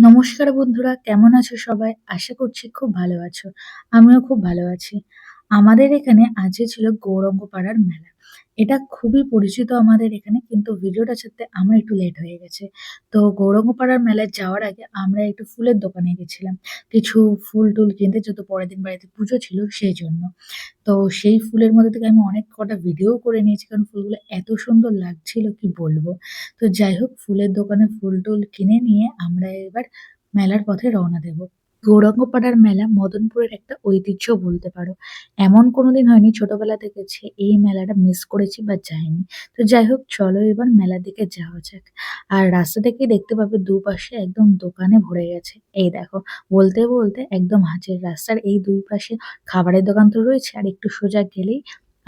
নমস্কার বন্ধুরা, কেমন আছো সবাই? আশা করছি খুব ভালো আছো। আমিও খুব ভালো আছি। আমাদের এখানে আজকে ছিল গৌরঙ্গ পাড়ার মেলা। এটা খুবই পরিচিত আমাদের এখানে, কিন্তু ভিডিওটা ছাড়তে আমার একটু লেট হয়ে গেছে। তো গৌরঙ্গপাড়ার মেলায় যাওয়ার আগে আমরা একটু ফুলের দোকানে গেছিলাম। কিছু ফুল টুল কিনতে যেহেতু পরের দিন বাড়িতে পুজো ছিল সেই জন্য। তো সেই ফুলের মধ্যে থেকে আমি অনেক কটা ভিডিও করে নিয়েছি, কারণ ফুলগুলো এত সুন্দর লাগছিল, কি বলব? তো যাই হোক, ফুলের দোকানে ফুল টুল কিনে নিয়ে আমরা এবার মেলার পথে রওনা দেব। গৌরাঙ্গপাড়ার মেলা মদনপুরের একটা ঐতিহ্য বলতে পারো। এমন কোনোদিন হয়নি, ছোটবেলা থেকে এই মেলাটা মিস করেছি বা যাইনি। তো যাই হোক, চলো এবার মেলার দিকে যাওয়া যাক। আর রাস্তা থেকেই দেখতে পাবে দুপাশে একদম দোকানে ভরে গেছে। এই দেখো, বলতে বলতে একদম হাঁচের রাস্তার এই দুই পাশে খাবারের দোকান তো রয়েছে, আর একটু সোজা গেলেই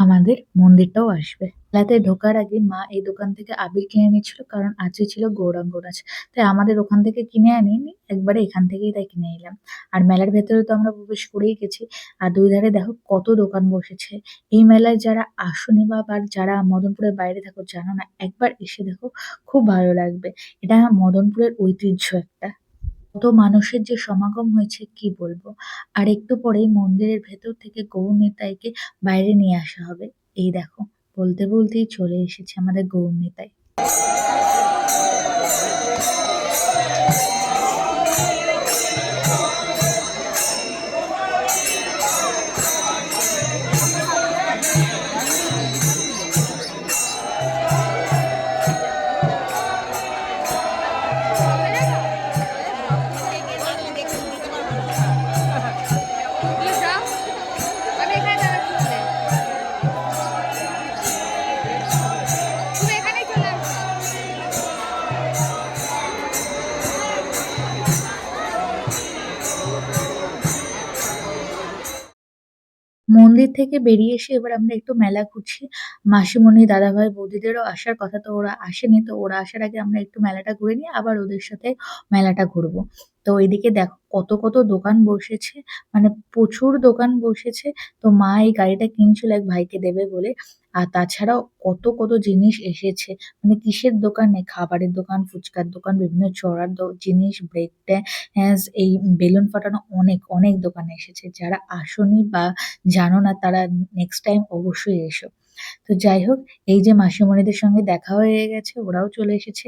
আমাদের মন্দিরটাও আসবে। মেলাতে ঢোকার আগে মা এই দোকান থেকে আবির কিনে নিচ্ছিল কারণ আজকে ছিল গৌরাঙ্গ নাচ। তাই আমাদের ওখান থেকে কিনে আনিনি, একবারে এখান থেকেই তাই কিনে নিলাম। আর মেলার ভেতরে তো আমরা প্রবেশ করেই গেছি। আর দুই ধারে দেখো কত দোকান বসেছে। এই মেলায় যারা আসনি বা যারা মদনপুরের বাইরে থাকো, জানো না, একবার এসে দেখো, খুব ভালো লাগবে। এটা মদনপুরের ঐতিহ্য একটা। কত মানুষের যে সমাগম হয়েছে, কি বলব? আর একটু পরেই মন্দিরের ভেতর থেকে গৌর নেতাইকে বাইরে নিয়ে আসা হবে। এই দেখো, বলতে বলতেই চলে এসেছে আমাদের গৌর নিতাই। মন্দির থেকে বেরিয়ে এসে এবার আমরা একটু মেলা ঘুরছি। মাসিমণি, দাদাভাই, বৌদিদেরও আসার কথা তো ওরা আসেনি, তো ওরা আসার আগে আমরা একটু মেলাটা ঘুরে নিয়ে আবার ওদের সাথে মেলাটা ঘুরবো। তো এদিকে দেখো কত কত দোকান বসেছে মানে প্রচুর দোকান বসেছে। তো মা এই গাড়িটা কিনছিল এক ভাইকে দেবে বলে। আর তাছাড়াও কত কত জিনিস এসেছে মানে কিসের দোকানে? খাবারের দোকান, ফুচকার দোকান, বিভিন্ন চড়ার জিনিস ব্রেক ড্যান্স এই বেলুন ফাটানো অনেক অনেক দোকান এসেছে। যারা আসনি বা জানো না তারা নেক্সট টাইম অবশ্যই এসো। তো যাই হোক, এই যে মাসিমণিদের সঙ্গে দেখা হয়ে গেছে, ওরাও চলে এসেছে।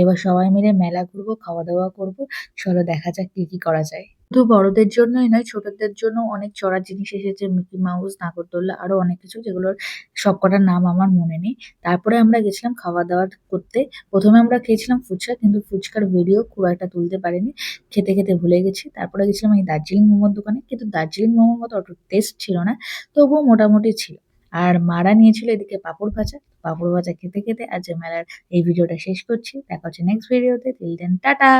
এবার সবাই মিলে মেলা ঘুরবো খাওয়া দাওয়া করব। চলো দেখা যাক কি কি করা যায়। শুধু বড়দের জন্যই নয়, ছোটদের জন্য অনেক চড়ার জিনিস এসেছে, মিকি মাউস, নাগরদোল্লা, আরও অনেক কিছু, যেগুলোর সবকটার নাম আমার মনে নেই। তারপরে আমরা গেছিলাম খাওয়া দাওয়া করতে। প্রথমে আমরা খেয়েছিলাম ফুচকা, কিন্তু ফুচকার ভিডিও খুব একটা তুলতে পারিনি। খেতে খেতে ভুলে গেছি। তারপরে গেছিলাম এই দার্জিলিং মোমোর দোকানে, কিন্তু দার্জিলিং মোমোর মতো অত টেস্ট ছিল না, তবুও মোটামুটি ছিল। আর মারা নিয়েছিল এদিকে পাঁপড় ভাজা। পাঁপড় ভাজা খেতে খেতে আজ মেলার এই ভিডিওটা শেষ করছি। দেখা হচ্ছে নেক্সট ভিডিওতে দেন টাটা!